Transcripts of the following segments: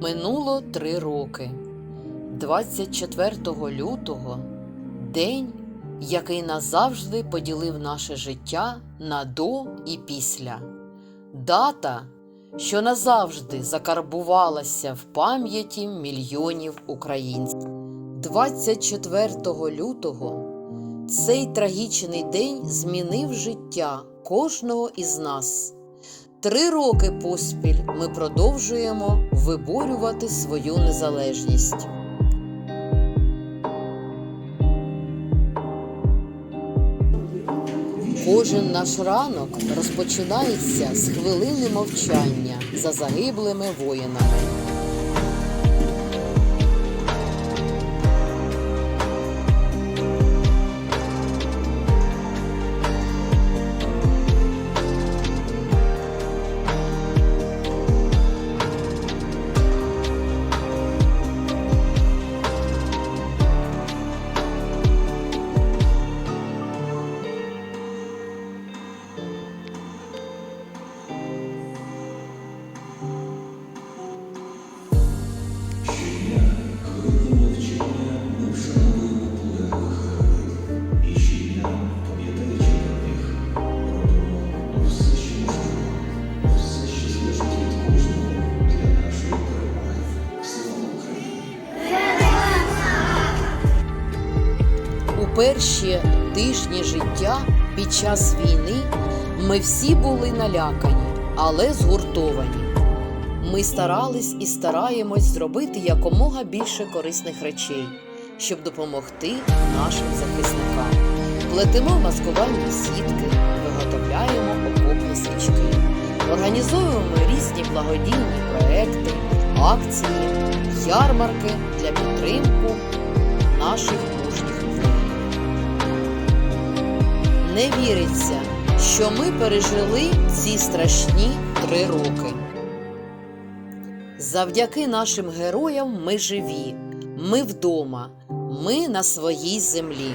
Минуло три роки. 24 лютого день, який назавжди поділив наше життя на до і після. Дата, що назавжди закарбувалася в пам'яті мільйонів українців. 24 лютого цей трагічний день змінив життя кожного із нас. Три роки поспіль ми продовжуємо виборювати свою незалежність. Кожен наш ранок розпочинається з хвилини мовчання за загиблими воїнами. Перші тижні життя під час війни ми всі були налякані, але згуртовані. Ми старались і стараємось зробити якомога більше корисних речей, щоб допомогти нашим захисникам. Плетемо маскувальні сітки, виготовляємо окопні свічки, організовуємо різні благодійні проекти, акції, ярмарки для підтримку наших Не віриться, що ми пережили ці страшні три роки. Завдяки нашим героям ми живі, ми вдома, ми на своїй землі.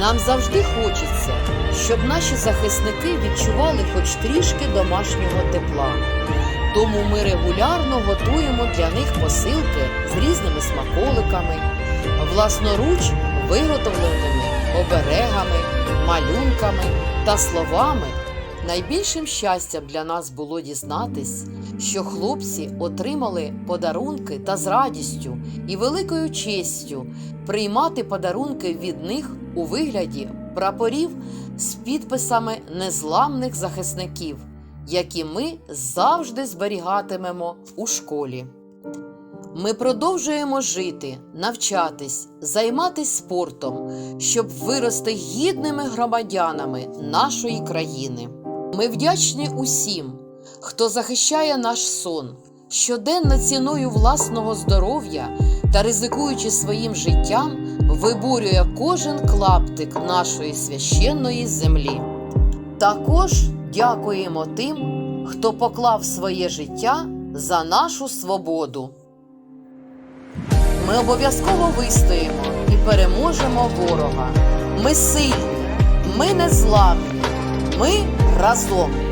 Нам завжди хочеться, щоб наші захисники відчували хоч трішки домашнього тепла. Тому ми регулярно готуємо для них посилки з різними смаколиками, власноруч виготовленими оберегами, малюнками та словами. Найбільшим щастям для нас було дізнатись, що хлопці отримали подарунки та з радістю і великою честю приймати подарунки від них у вигляді прапорів з підписами незламних захисників, які ми завжди зберігатимемо у школі. Ми продовжуємо жити, навчатись, займатись спортом, щоб вирости гідними громадянами нашої країни. Ми вдячні усім, хто захищає наш сон, щоденно ціною власного здоров'я та ризикуючи своїм життям, виборює кожен клаптик нашої священної землі. Також дякуємо тим, хто поклав своє життя за нашу свободу. Ми обов'язково вистоїмо і переможемо ворога. Ми сильні, ми незламні, ми разом.